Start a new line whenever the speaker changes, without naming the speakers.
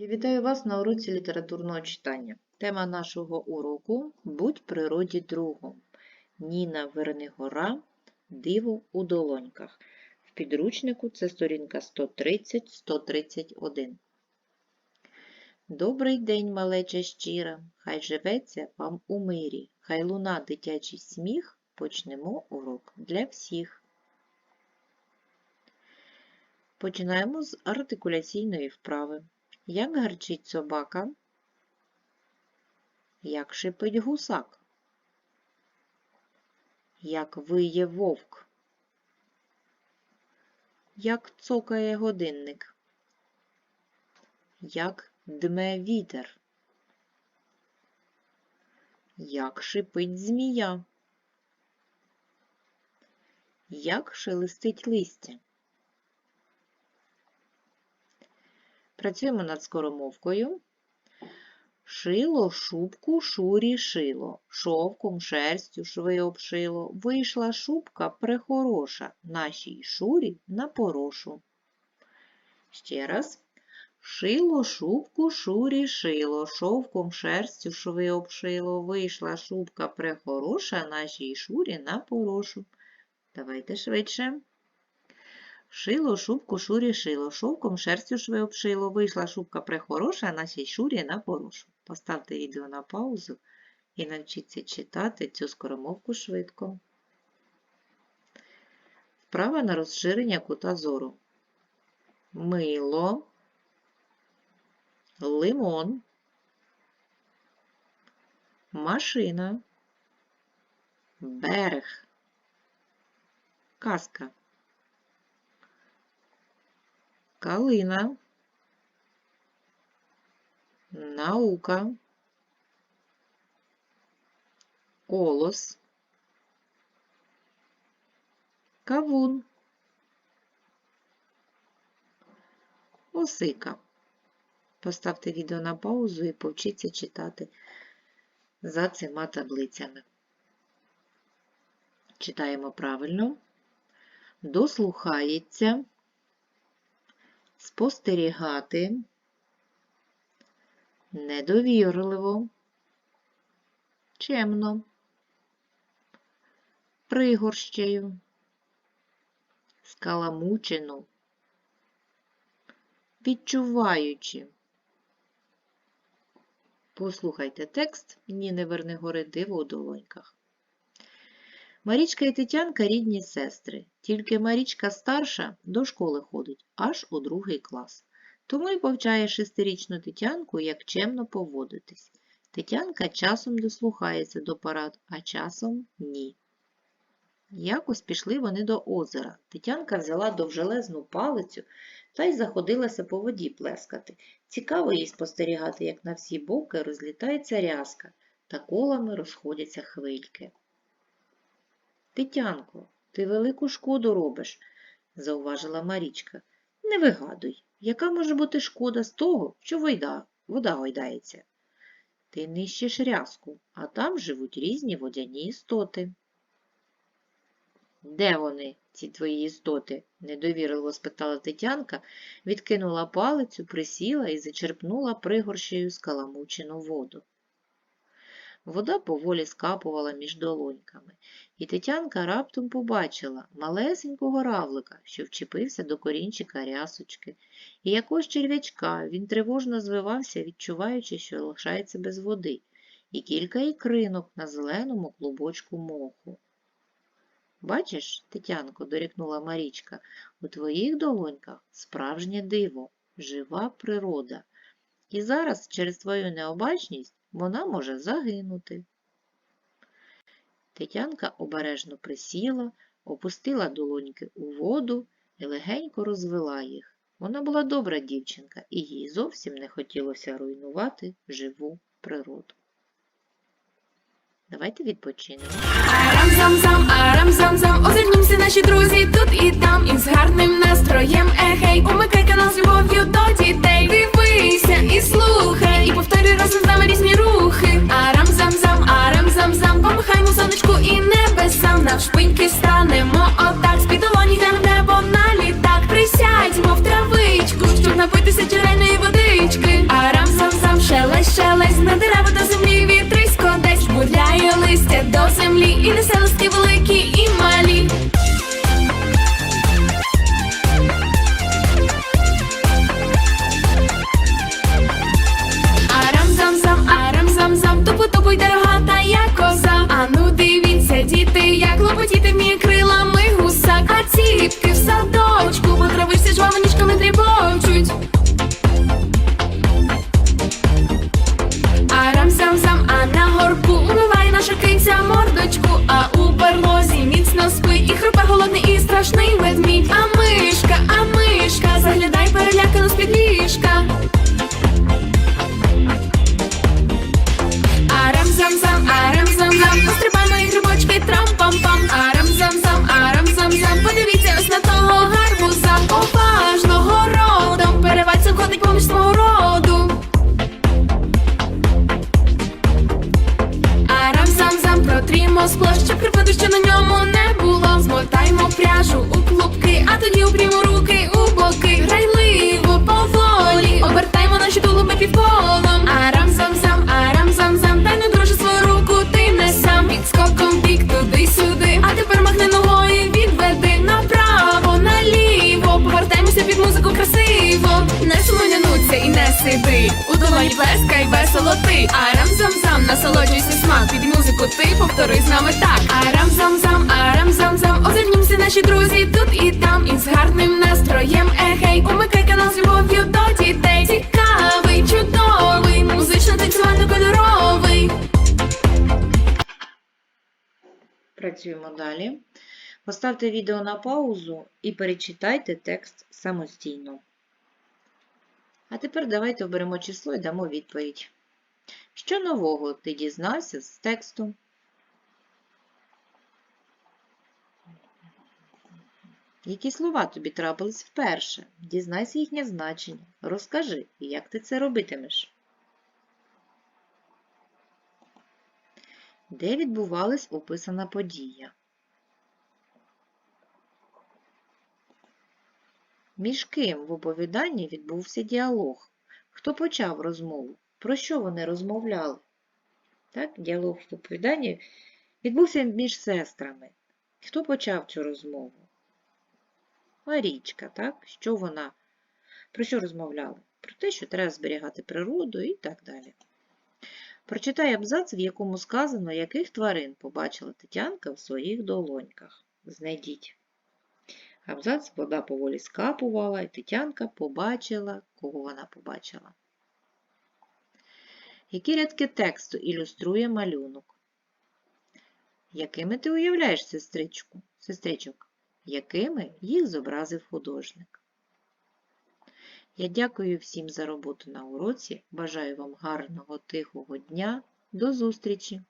Я вітаю вас на уроці літературного читання. Тема нашого уроку Будь природі другом. Ніна Вернигора Диво у долоньках. В підручнику це сторінка 130-131. Добрий день, малеча щира, хай живеться вам у мирі, хай луна дитячий сміх, почнемо урок для всіх. Починаємо з артикуляційної вправи. Як гарчить собака? Як шипить гусак? Як виє вовк? Як цокає годинник? Як дме вітер? Як шипить змія? Як шелестить листя? Працюємо над скоромовкою. Шило шубку шурі шило, шовком, шерстю шви обшило. Вийшла шубка прехороша, нашій шурі на порошу. Ще раз. Шило шубку шурі шило, шовком, шерстю шви обшило. Вийшла шубка прехороша, нашій шурі на порошу. Давайте швидше. Шило шубку шурі шило, шовком шерстю шви обшило. Вийшла шубка прехороша, а нашій шурі на порошу. Поставте відео на паузу і навчіться читати цю скоромовку швидко. Вправа на розширення кута зору. Мило, лимон, машина, берег, казка. Калина, наука, колос, кавун, осика. Поставте відео на паузу і повчіться читати за цими таблицями. Читаємо правильно. Дослухається спостерігати, недовірливо, чемно, пригорщею, скаламучено, відчуваючи. Послухайте текст Ніни Вернигори «Диво у долоньках». Марічка і Тетянка рідні сестри, тільки Марічка старша до школи ходить аж у другий клас. Тому й повчає шестирічну Тетянку, як чемно поводитись. Тетянка часом дослухається до порад, а часом ні. Якось пішли вони до озера. Тетянка взяла довжелезну палицю та й заходилася по воді плескати. Цікаво їй спостерігати, як на всі боки розлітається рязка та колами розходяться хвильки. Тетянко, ти велику шкоду робиш, зауважила Марічка. Не вигадуй, яка може бути шкода з того, що вода, вода гойдається? Ти нищиш рязку, а там живуть різні водяні істоти. Де вони, ці твої істоти? недовірливо спитала Тетянка, відкинула палицю, присіла і зачерпнула пригорщею скаламучену воду. Вода поволі скапувала між долоньками, і Тетянка раптом побачила малесенького равлика, що вчепився до корінчика рясочки, і якогось черв'ячка він тривожно звивався, відчуваючи, що лишається без води, і кілька ікринок на зеленому клубочку моху. Бачиш, Тетянко, дорікнула Марічка, у твоїх долоньках справжнє диво, жива природа. І зараз через твою необачність вона може загинути. Тетянка обережно присіла, опустила долоньки у воду і легенько розвела їх. Вона була добра дівчинка, і їй зовсім не хотілося руйнувати живу природу. Давайте відпочинемо.
Арам-зам-зам, арам-зам-зам, озирнімся наші друзі тут і там, і з навшпиньки станемо отак, з під долоні йдемо небо на літак. Присядьмо в травичку, щоб напитися череної водички. Арам сам сам шелест, шелесть на дерева до землі вітрисько десь будляє листя до землі і несе клубки, а сиди. У долоні плескай весело ти. Арам-зам-зам, насолоджуйся смак. Під музику ти повтори з нами так. Арам-зам-зам, арам-зам-зам. Озирнімся наші друзі тут і там. Із гарним настроєм егей. Умикай канал з любов'ю до дітей. Цікавий, чудовий, музично танцювально кольоровий.
Працюємо далі. Поставте відео на паузу і перечитайте текст самостійно. А тепер давайте оберемо число і дамо відповідь. Що нового ти дізнався з тексту? Які слова тобі трапились вперше? Дізнайся їхнє значення. Розкажи, як ти це робитимеш. Де відбувалась описана подія? Між ким в оповіданні відбувся діалог? Хто почав розмову? Про що вони розмовляли? Так, діалог в оповіданні відбувся між сестрами. Хто почав цю розмову? Марічка, так? Що вона? Про що розмовляли? Про те, що треба зберігати природу і так далі. Прочитай абзац, в якому сказано, яких тварин побачила Тетянка в своїх долоньках. Знайдіть. Абзац вода поволі скапувала, і Тетянка побачила, кого вона побачила. Які рядки тексту ілюструє малюнок? Якими ти уявляєш сестричку, сестричок? Якими їх зобразив художник? Я дякую всім за роботу на уроці. Бажаю вам гарного тихого дня. До зустрічі!